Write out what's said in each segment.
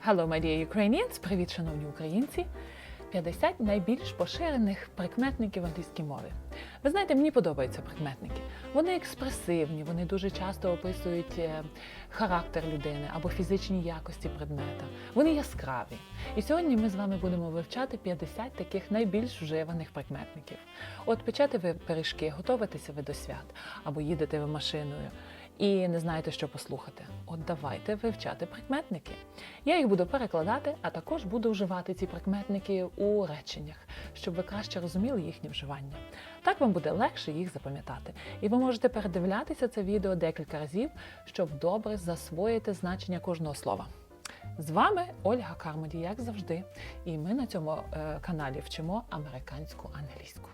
Hello, my dear Ukrainians! Привіт, шановні українці! 50 найбільш поширених прикметників в англійській мові. Ви знаєте, мені подобаються прикметники. Вони експресивні, вони дуже часто описують е, характер людини або фізичні якості предмета. Вони яскраві. І сьогодні ми з вами будемо вивчати 50 таких найбільш вживаних прикметників. От печете ви пиріжки, готуєтеся ви до свят або їдете ви машиною і не знаєте, що послухати. От давайте вивчати прикметники. Я їх буду перекладати, а також буду вживати ці прикметники у реченнях, щоб ви краще розуміли їхнє вживання. Так вам буде легше їх запам'ятати. І ви можете передивлятися це відео декілька разів, щоб добре засвоїти значення кожного слова. З вами Ольга Кармоді, як завжди, і ми на цьому е, каналі вчимо американську англійську.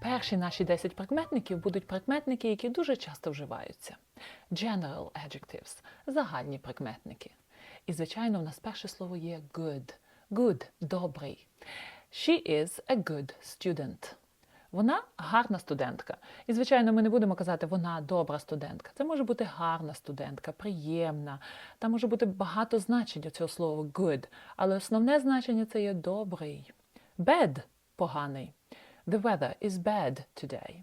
Перші наші 10 прикметників будуть прикметники, які дуже часто вживаються. General adjectives – загальні прикметники. І, звичайно, в нас перше слово є good. Good – добрий. She is a good student. Вона гарна студентка. І, звичайно, ми не будемо казати, вона добра студентка. Це може бути гарна студентка, приємна. Там може бути багато значень у цього слова good. Але основне значення це є добрий. Bad – поганий. The weather is bad today.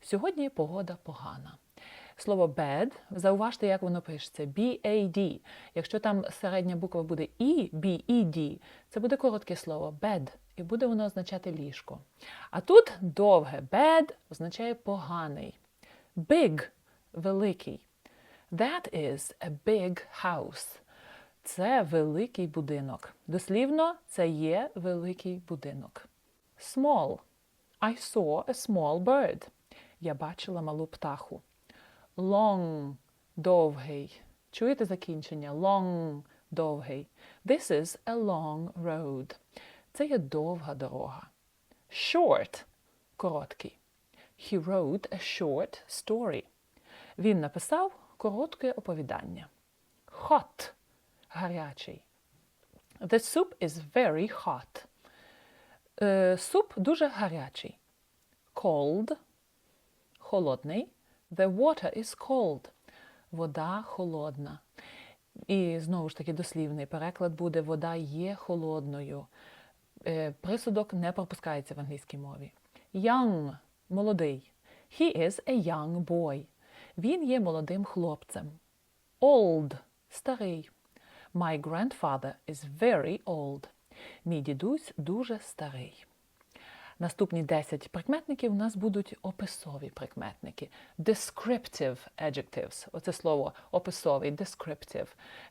Сьогодні погода погана. Слово bad, зауважте, як воно пишеться. B-A-D. Якщо там середня буква буде E, B-E-D, це буде коротке слово bed, і буде воно означати ліжко. А тут довге bad означає поганий. Big великий. That is a big house. Це великий будинок. Дослівно, це є великий будинок. Small. I saw a small bird. Я бачила малу птаху. Long – довгий. Чуєте закінчення? Long – довгий. This is a long road. Це є довга дорога. Short – короткий. He wrote a short story. Він написав коротке оповідання. Hot – гарячий. The soup is very hot. Е, суп дуже гарячий. Cold – холодний. The water is cold. Вода холодна. І знову ж таки дослівний переклад буде вода є холодною. Е, Присудок не пропускається в англійській мові. Young – молодий. He is a young boy. Він є молодим хлопцем. Old – старий. My grandfather is very old. Мій дідусь дуже старий. Наступні 10 прикметників у нас будуть описові прикметники. Descriptive adjectives. Оце слово описовий, descriptive.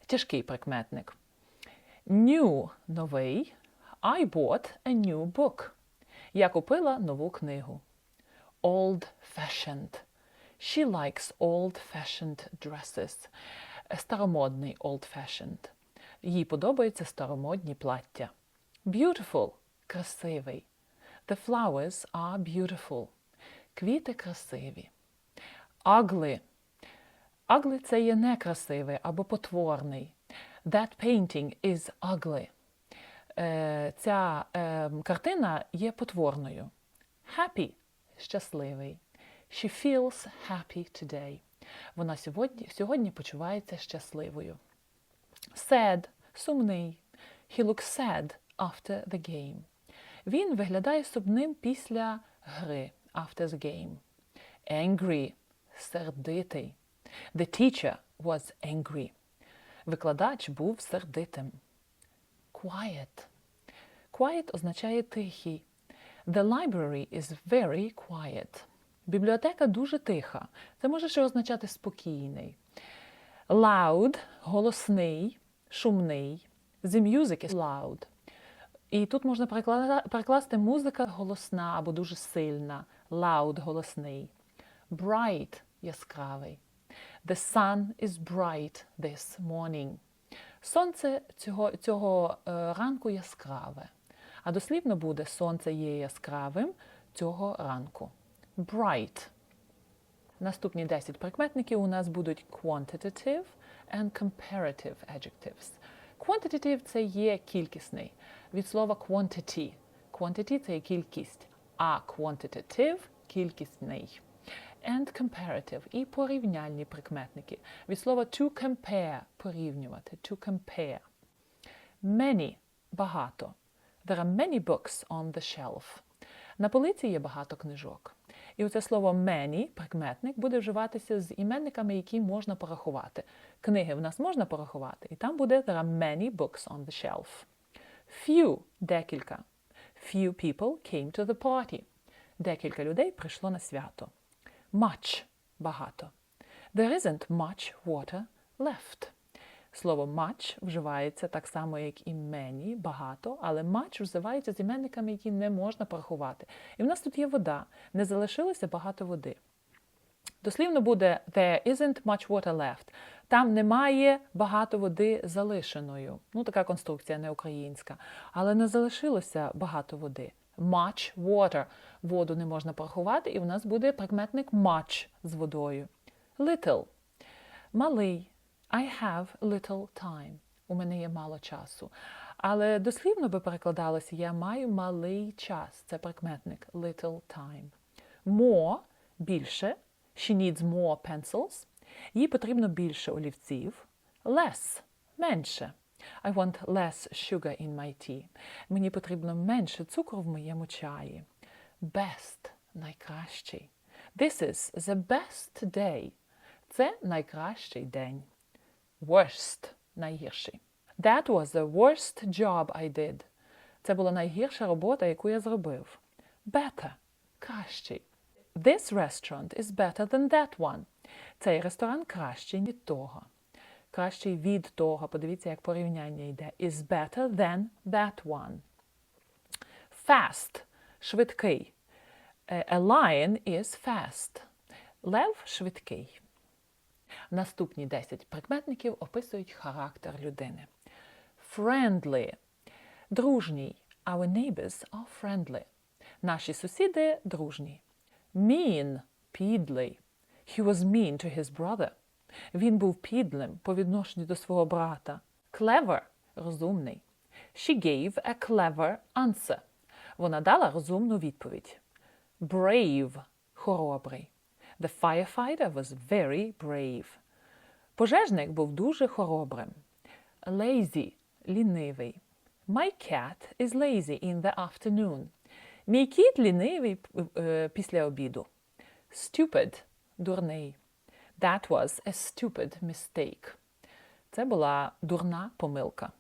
Тяжкий прикметник. New – новий. I bought a new book. Я купила нову книгу. Old-fashioned. She likes old-fashioned dresses. Старомодний old-fashioned. Їй подобаються старомодні плаття. Beautiful – красивий. The flowers are beautiful. Квіти красиві. Ugly. Ugly – це є некрасивий або потворний. That painting is ugly. Е, ця е, картина є потворною. Happy – щасливий. She feels happy today. Вона сьогодні, сьогодні почувається щасливою. Sad – сумний. He looks sad after the game. Він виглядає сумним після гри after the game. Angry – сердитий. The teacher was angry. Викладач був сердитим. Quiet. Quiet означає тихий. The library is very quiet. Бібліотека дуже тиха. Це може ще означати спокійний. Loud – голосний, шумний. The music is loud. І тут можна перекла- перекласти музика голосна або дуже сильна. Loud – голосний. Bright – яскравий. The sun is bright this morning. Сонце цього, цього е, ранку яскраве. А дослівно буде сонце є яскравим цього ранку. Bright. Наступні 10 прикметників у нас будуть quantitative and comparative adjectives. Quantitative – це є кількісний. Від слова quantity. Quantity – це є кількість, а quantitative – кількісний. And comparative – і порівняльні прикметники. Від слова to compare – порівнювати. To compare. Many – багато. There are many books on the shelf. На полиці є багато книжок. І оце слово many, прикметник, буде вживатися з іменниками, які можна порахувати. Книги в нас можна порахувати, і там буде there are many books on the shelf. Few – декілька. Few people came to the party. Декілька людей прийшло на свято. Much – багато. There isn't much water left. Слово much вживається так само, як і many, багато, але much вживається з іменниками, які не можна порахувати. І в нас тут є вода. Не залишилося багато води. Дослівно буде there isn't much water left. Там немає багато води залишеною. Ну, така конструкція не українська. Але не залишилося багато води. Much water. Воду не можна порахувати, і в нас буде прикметник much з водою. Little. Малий. I have little time. У мене є мало часу. Але дослівно би перекладалося я маю малий час. Це прикметник little time. More більше. She needs more pencils. Їй потрібно більше олівців. Less менше. I want less sugar in my tea. Мені потрібно менше цукру в моєму чаї. Best найкращий. This is the best day. Це найкращий день. Worst найгірший. That was the worst job I did. Це була найгірша робота, яку я зробив. Better кращий. This restaurant is better than that one. Цей ресторан кращий від того. Кращий від того. Подивіться, як порівняння йде. Is better than that one. Fast швидкий. Е, A lion is fast. Лев швидкий. Наступні 10 прикметників описують характер людини. Friendly – дружній. Our neighbors are friendly. Наші сусіди дружні. Mean – підлий. He was mean to his brother. Він був підлим по відношенню до свого брата. Clever – розумний. She gave a clever answer. Вона дала розумну відповідь. Brave – хоробрий. The firefighter was very brave. Пожежник був дуже хоробрим. Lazy – лінивий. My cat is lazy in the afternoon. Мій кіт лінивий е, після обіду. Stupid – дурний. That was a stupid mistake. Це була дурна помилка.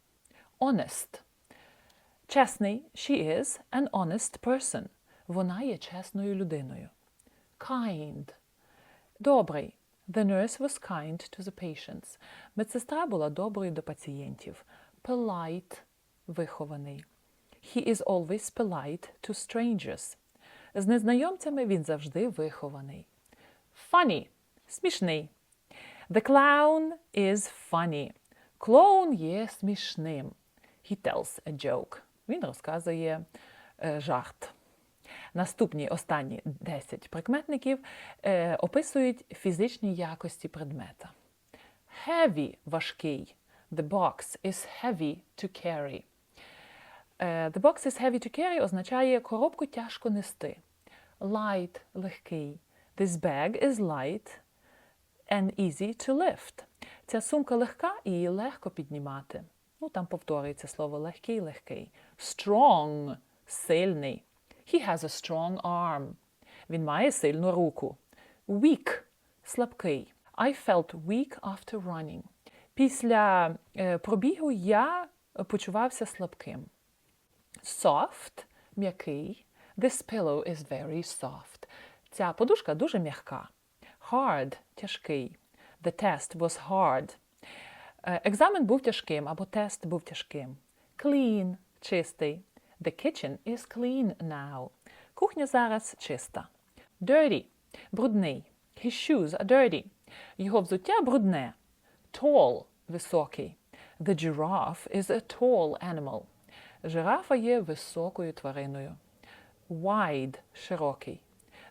Honest – чесний. She is an honest person. Вона є чесною людиною. Kind – добрий. The nurse was kind to the patients. Медсестра була доброю до пацієнтів. Polite – вихований. He is always polite to strangers. З незнайомцями він завжди вихований. Funny – смішний. The clown is funny. Клоун є смішним. He tells a joke. Він розказує е, жарт. Наступні останні 10 прикметників е, описують фізичні якості предмета. Heavy – важкий. The box is heavy to carry. Е, the box is heavy to carry означає коробку тяжко нести. Light – легкий. This bag is light and easy to lift. Ця сумка легка і її легко піднімати. Ну, там повторюється слово легкий, легкий. Strong – сильний. He has a strong arm. Він має сильну руку. Weak – слабкий. I felt weak after running. Після е, пробігу я почувався слабким. Soft – м'який. This pillow is very soft. Ця подушка дуже м'яка. Hard – тяжкий. The test was hard. Е, Екзамен був тяжким або тест був тяжким. Clean – чистий. The kitchen is clean now. Кухня зараз чиста. Dirty – брудний. His shoes are dirty. Його взуття брудне. Tall – високий. The giraffe is a tall animal. Жирафа є високою твариною. Wide – широкий.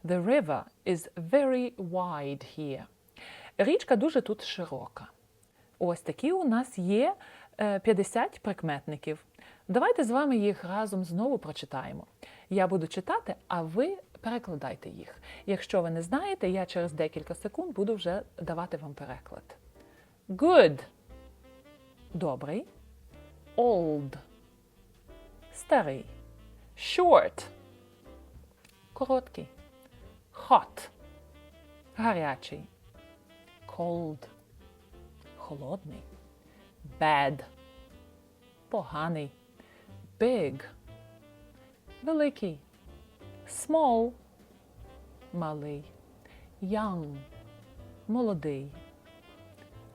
The river is very wide here. Річка дуже тут широка. Ось такі у нас є е, 50 прикметників. Давайте з вами їх разом знову прочитаємо. Я буду читати, а ви перекладайте їх. Якщо ви не знаєте, я через декілька секунд буду вже давати вам переклад. Good. Добрий. Old. Старий. Short. Короткий. Hot. Гарячий. Cold. Холодний. Bad. Поганий. Big. Великий. Small. Малий. Young. Молодий.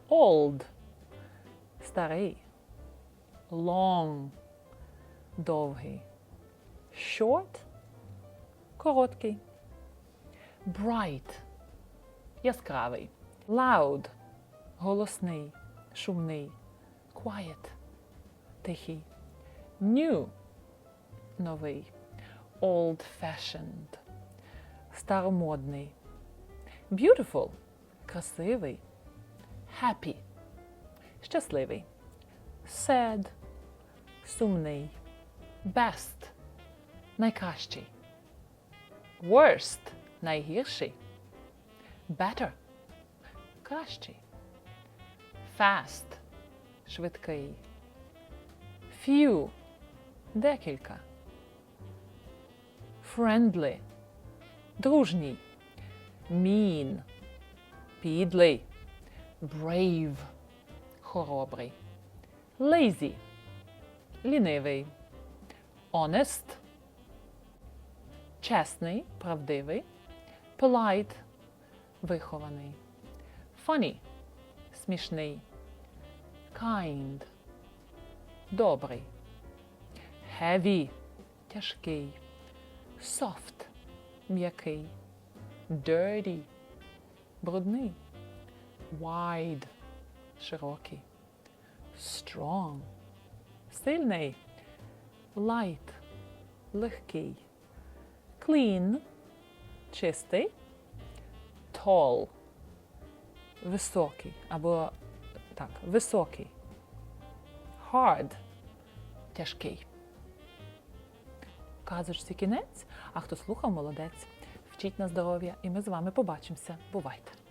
Old. Старий. Long. Довгий. Short. Короткий. Bright. Яскравий. Loud. Голосний. Шумний. Quiet. Тихий. New. Новий. Old-fashioned. Старомодний. Beautiful. Красивий. Happy. Щасливий. Sad. Сумний. Best. Найкращий. Worst. Найгірший. Better. Кращий. Fast. Швидкий. Few. Декілька. Friendly. Дружній. Mean. Підлий. Brave. Хоробрий. Lazy. Лінивий. Honest. Чесний, правдивий. Polite. Вихований. Funny. Смішний. Kind. Добрий. Heavy. Тяжкий. Soft. М'який. Dirty. Брудний. Wide. Широкий. Strong. Сильний. Light. Легкий. Clean. Чистий. Tall. Високий. Або так, високий. Hard. Тяжкий. Казочці кінець, а хто слухав, молодець. Вчіть на здоров'я, і ми з вами побачимося. Бувайте!